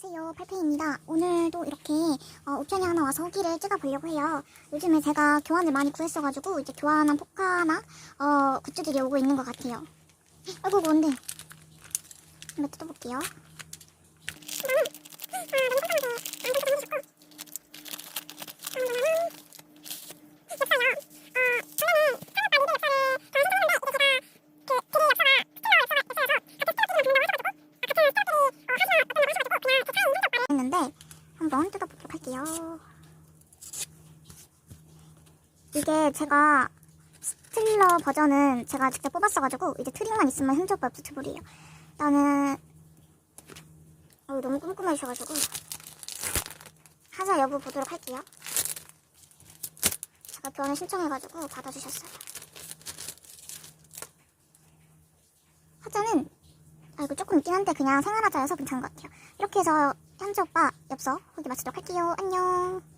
안녕하세요 팔페입니다. 오늘도 이렇게 어, 옵션이 하나 와서 후기를 찍어보려고 해요. 요즘에 제가 교환을 많이 구했어가지고 이제 교환한 포카나 어, 굿즈들이 오고 있는 것 같아요. 아이고 뭔데? 한번 뜯어볼게요 이게 제가 스틸러 버전은 제가 직접 뽑았어가지고 이제 트릭만 있으면 흔적없 뷰티풀이에요. 나는 어, 너무 꼼꼼해주셔가지고 하자 여부 보도록 할게요. 제가 교환을 신청해가지고 받아주셨어요. 하자는 아 이거 조금 있긴 한데 그냥 생활하자여서 괜찮은 것 같아요. 이렇게 해서 현지 오빠 엽서 후기 마치도록 할게요. 안녕.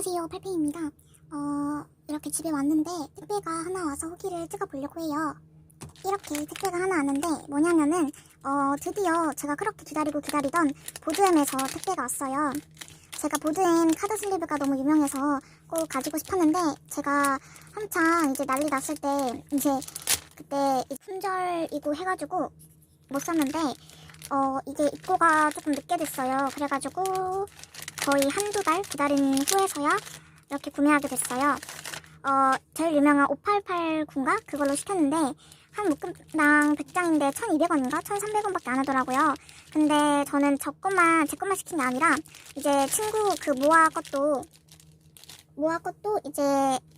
안녕하세요. 팔페입니다. 어, 이렇게 집에 왔는데 택배가 하나 와서 후기를 찍어보려고 해요. 이렇게 택배가 하나 왔는데 뭐냐면은 어, 드디어 제가 그렇게 기다리고 기다리던 보드엠에서 택배가 왔어요. 제가 보드엠 카드 슬리브가 너무 유명해서 꼭 가지고 싶었는데 제가 한창 이제 난리 났을 때 이제 그때 품절이고 해가지고 못 샀는데 어, 이게 입고가 조금 늦게 됐어요. 그래가지고 거의 한두 달 기다린 후에서야 이렇게 구매하게 됐어요. 어, 제일 유명한 5889인가? 그걸로 시켰는데, 한 묶음당 100장인데 1200원인가? 1300원밖에 안 하더라고요. 근데 저는 저 것만, 제 것만 시킨 게 아니라, 이제 친구 그 모아 것도, 모아 것도 이제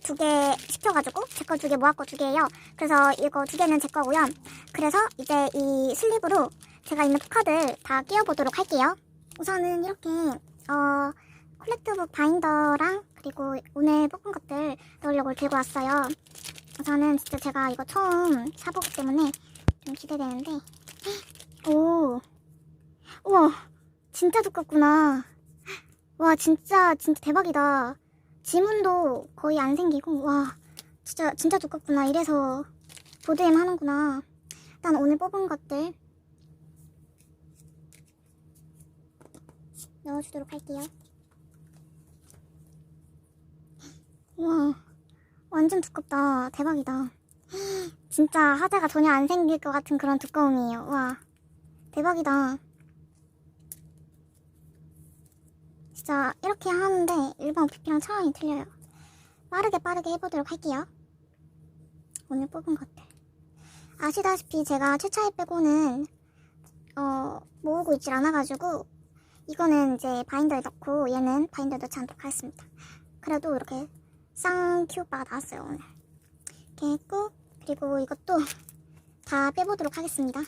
두 개 시켜가지고, 제 거 두 개, 모아 거 두 개예요. 그래서 이거 두 개는 제 거고요. 그래서 이제 이 슬립으로 제가 있는 포카들 다 끼워보도록 할게요. 우선은 이렇게 어, 콜렉트북 바인더랑 그리고 오늘 뽑은 것들 넣으려고 들고 왔어요. 저는 진짜 제가 이거 처음 사보기 때문에 좀 기대되는데. 오! 우와! 진짜 두껍구나. 와 진짜 진짜 대박이다. 지문도 거의 안 생기고 와 진짜 진짜 두껍구나. 이래서 보드엠 하는구나. 일단 오늘 뽑은 것들 넣어주도록 할게요. 우와, 완전 두껍다. 대박이다. 진짜 하자가 전혀 안 생길 것 같은 그런 두꺼움이에요. 와, 대박이다. 진짜 이렇게 하는데 일반 OPP랑 차원이 틀려요. 빠르게 빠르게 해보도록 할게요. 오늘 뽑은 것들. 아시다시피 제가 최차에 빼고는 어, 모으고 있질 않아가지고 이거는 이제 바인더에 넣고 얘는 바인더에 넣지 않도록 하겠습니다. 그래도 이렇게 쌍큐브가 나왔어요 오늘. 이렇게 했고 그리고 이것도 다 빼보도록 하겠습니다.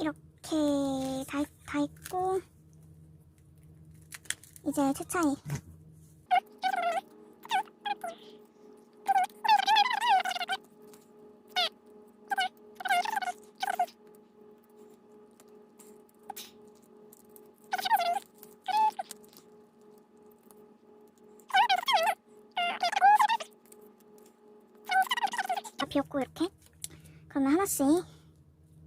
이렇게 다, 다 있고 이제 다 비었고 이렇게. 그러면 하나씩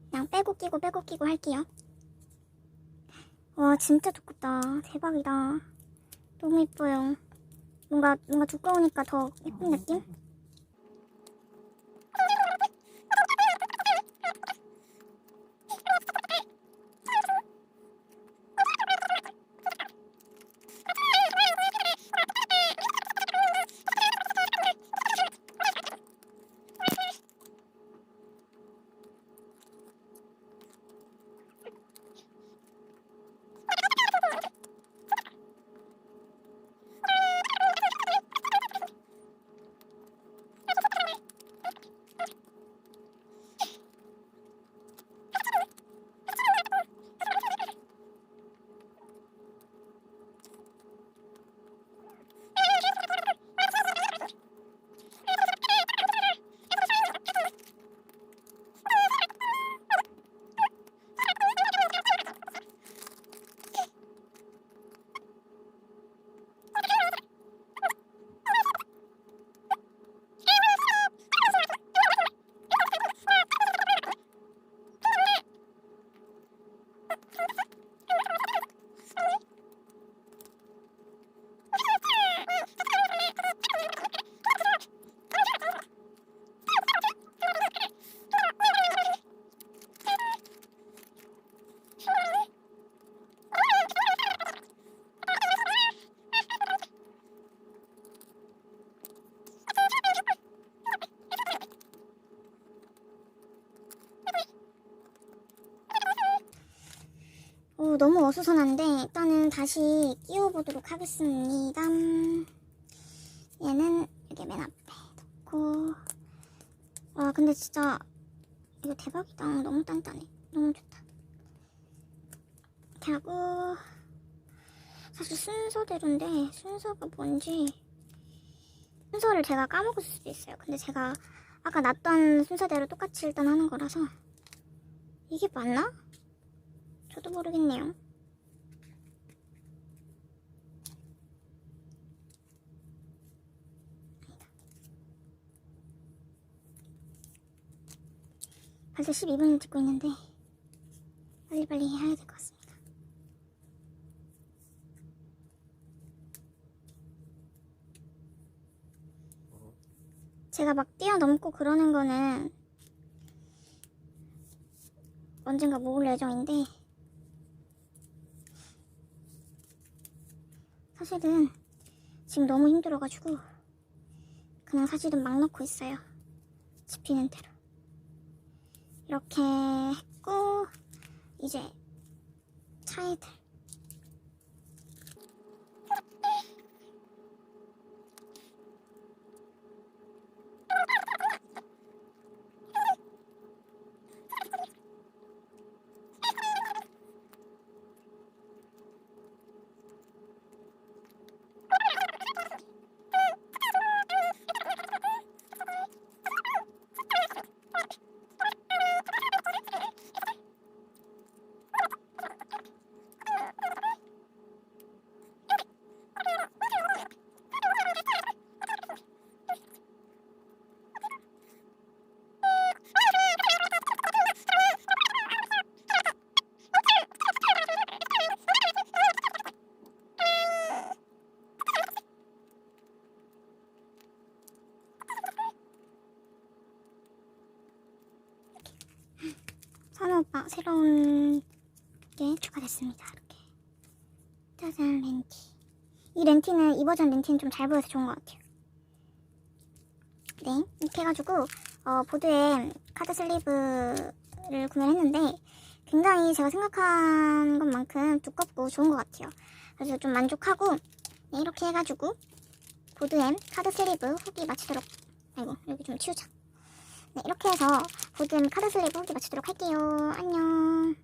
그냥 빼고 끼고 빼고 끼고 할게요. 와 진짜 두껍다. 대박이다 너무 예뻐요 뭔가 뭔가 두꺼우니까 더 예쁜 느낌? 오, 너무 어수선한데 일단은 다시 끼워보도록 하겠습니다. 얘는 여기 맨 앞에 놓고 와 근데 진짜 이거 대박이다. 너무 단단해. 너무 좋다. 이렇게 하고 사실 순서대로인데 순서가 뭔지 순서를 제가 까먹을 수도 있어요. 근데 제가 아까 놨던 순서대로 똑같이 일단 하는 거라서 이게 맞나? 저도 모르겠네요. 벌써 12분을 찍고 있는데 빨리빨리 해야 될 것 같습니다. 제가 막 뛰어넘고 그러는 거는 언젠가 모을 예정인데 사실은 지금 너무 힘들어가지고 그냥 사실은 막 넣고 있어요. 집히는 대로. 이렇게 했고 이제 차에 들 선우 오빠 새로운 게 추가됐습니다. 이렇게 짜잔 렌티. 이 렌티는 이 버전 렌티는 좀 잘 보여서 좋은 것 같아요. 네 이렇게 해가지고 어, 보드에 카드 슬리브를 구매를 했는데 굉장히 제가 생각한 것만큼 두껍고 좋은 것 같아요. 그래서 좀 만족하고 네, 이렇게 해가지고 보드에 카드 슬리브 후기 마치도록 아이고 여기 좀 치우자. 네, 이렇게 해서 보드 카드 슬리브 후기 마치도록 할게요. 안녕.